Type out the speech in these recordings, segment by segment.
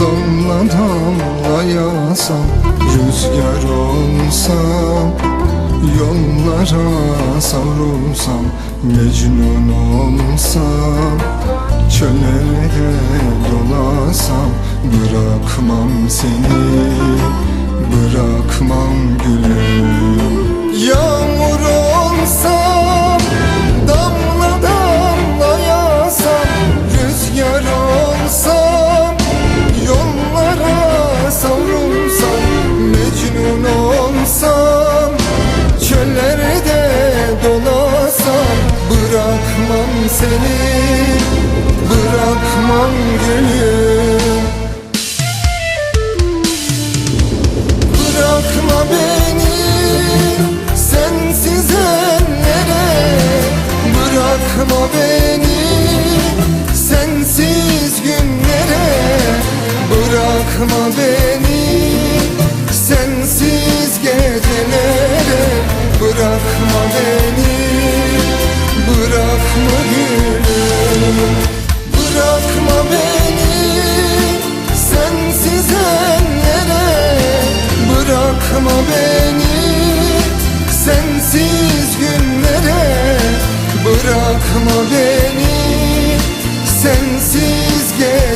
Damla damla yağsam Rüzgar olsam Yollara savrulsam Mecnun olsam Çöllerde dolasam Bırakmam seni Bırakmam gülüm seni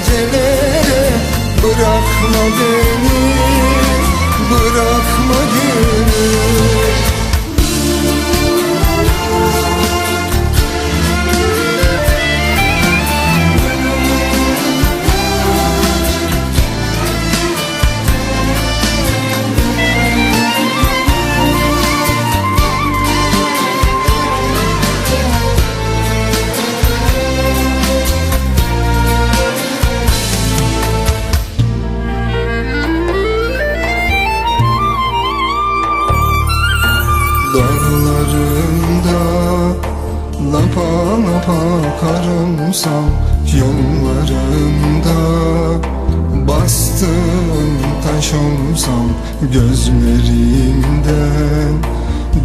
gecelere Bırakma beni Bırakma gülüm Dağlarında lapa lapa karımsam Yollarında bastın taş olsam Gözlerimden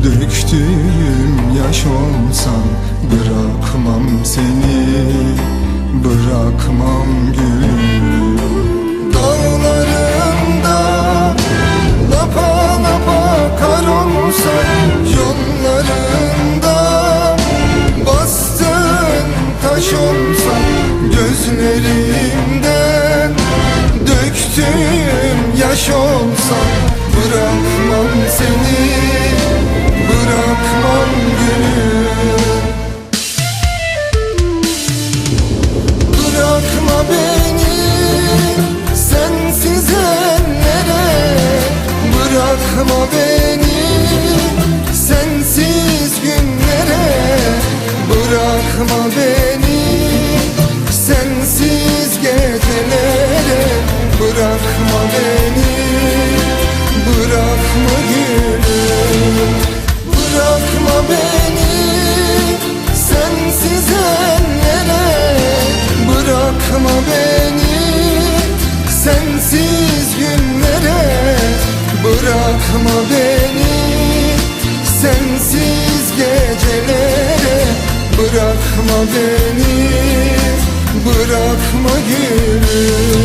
döktüğüm yaş olsam Bırakmam seni, bırakmam gülüm olsan Yollarında Bastın taş olsan Gözlerimden Döktüğüm yaş olsan Bırakmam seni Bırakmam gülüm Bırakma beni Bırakma beni sensiz gecelere Bırakma beni Bırakma gülüm Bırakma beni sensiz ellere Bırakma beni sensiz günlere. Bırakma beni beni bırakma geri.